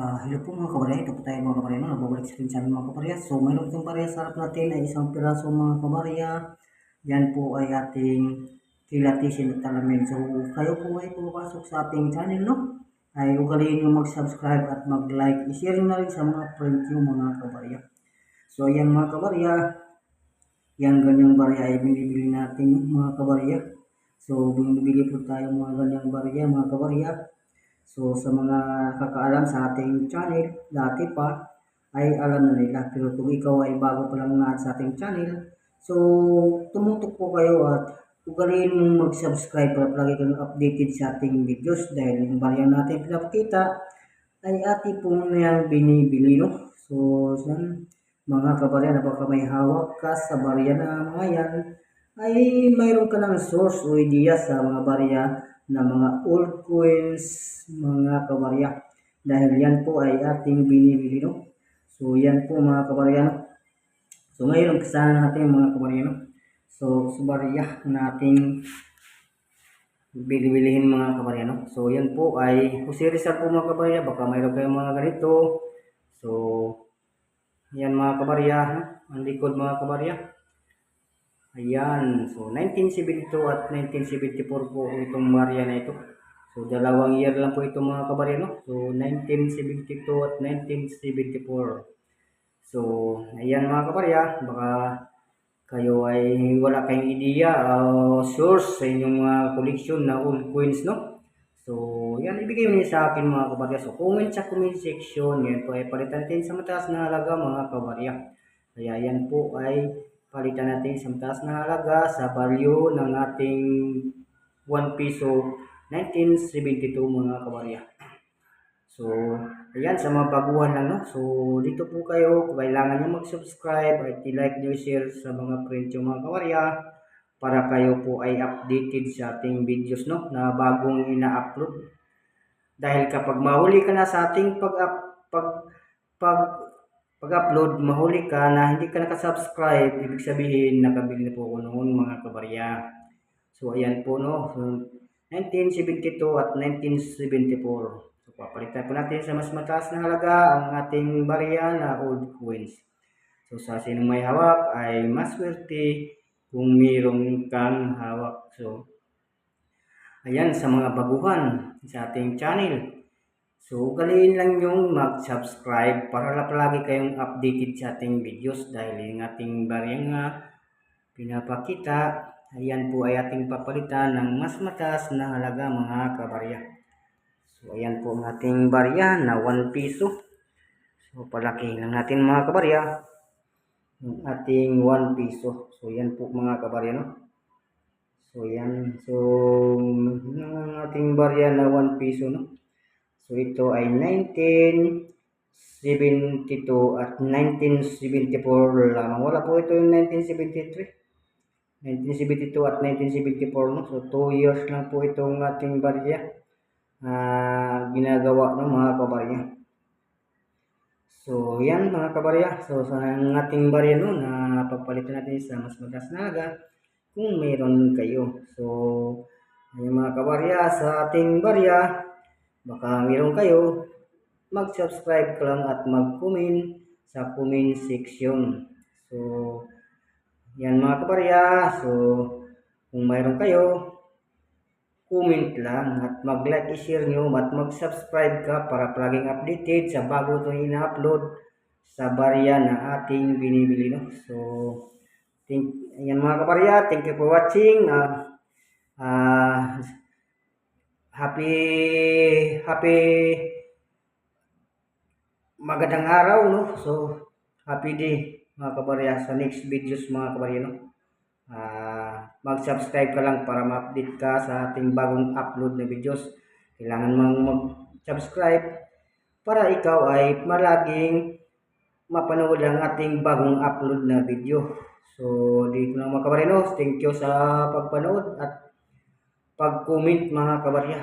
Ah, hello po mga kabarya, ito po tayo mga kabarya, no? nagbabalik sa ating channel mga kabarya. So, mayroon itong barya sa harap natin ay isang piraso mga kabarya. Yan po ay ating kilatisin at talamin. So, kayo po ay pumapasok sa ating channel, no? Ay ugaliin nyo mag-subscribe at mag-like. I-share na rin sa mga friends nyo mga kabarya. So, yan mga kabarya. Yan ganyang barya ay binibili natin mga kabarya. So, bumibili po tayo mga ganyang barya mga kabarya. So sa mga kakaalam sa ating channel, dati pa ay alam na nila. Pero kung ikaw ay bago pa lang na sa ating channel, so tumutok po kayo at ugaliin mong mag-subscribe para palagi kang updated sa ating videos dahil yung barya natin pinapakita ay ati po na yung binibili, no? So, yan, mga kabarya na baka may hawak ka sa barya na mga yan, ay mayroon ka ng source o idea sa mga barya na mga old coins, mga kabarya. Dahil yan po ay ating binibili, no? So, yan po mga kabarya, no? So, ngayon, umpisahan natin mga kabarya, no? So, sa barya nating bilibilihin mga kabarya, no? So, yan po ay Jose Rizal po mga kabarya. Baka mayroon kayong mga ganito. So, yan mga kabarya, no? Ang likod mga kabarya. Ayan. So, 1972 at 1974 po itong barya na ito. So, dalawang year lang po ito mga kabarya, no? So, 1972 at 1974. So, ayan mga kabarya. Baka kayo ay wala kayong ideya o source sa inyong mga collection na old coins, no? So, yan, ibigay mo niyo sa akin mga kabarya. So, comment sa comment section. Yan po ay palitan natin sa mataas na halaga mga kabarya. Kaya yan po ay palitan natin sa mataas na halaga sa value ng ating 1 piso 1972 mga kabarya. So, ayan, sa mga baguhan lang, no? So, dito po kayo, kailangan nyo mag-subscribe at i-like nyo, share sa mga friends yung mga kawarya para kayo po ay updated sa ating videos, no? Na bagong ina-upload. Dahil kapag mahuli ka na sa ating pag-up, pag, pag, pag-upload, mahuli ka na hindi ka nakasubscribe, ibig sabihin, nakabili na po ako noon, mga kabarya. So, ayan po, no? So, 1972 at 1974. So, papalitan po natin sa mas mataas na halaga ang ating barya na old coins. So, sa sinong may hawak ay maswerte kung mayroong kang hawak. So, ayan sa mga baguhan sa ating channel. So, galiin lang yung mag-subscribe para palagi kayong updated sa ating videos dahil yung ating barya nga pinapakita, ayan po ay ating papalitan ng mas mataas na halaga mga kabarya. So, ayan po ang ating barya na 1 piso. So, palaki lang natin mga kabarya. Yung ating 1 piso. So, yan po mga kabarya, no? So, yan. So, yung ang ating barya na 1 piso, no? So, ito ay 1972 at 1974 lamang. Wala po ito yung 1973. 1972 at 1974, no? So, 2 years lang po itong ating barya uh, ginagawa ng mga kabarya. So, yan mga kabarya. So, sa ating barya no, na pagpalitan natin sa mas mataas na aga kung mayroon kayo. So, yung mga kabarya sa ating barya, baka mayroon kayo, mag-subscribe ka lang at mag-comment sa comment section. So, yan mga kabarya. So, kung mayroon kayo, comment lang at mag-like, i-share nyo at mag-subscribe ka para palaging updated sa bago itong ina-upload sa barya na ating binibili. No? So, thank, yan mga kabarya, thank you for watching. Uh, uh, happy, happy magandang araw. No? So, happy day mga kabarya sa next videos mga kabarya. No? Uh, mag-subscribe ka lang para ma-update ka sa ating bagong upload na videos. Kailangan mong mag-subscribe para ikaw ay malaging mapanood ang ating bagong upload na video. So, dito na mga kabarino. Thank you sa pagpanood at pag-comment mga kabarya.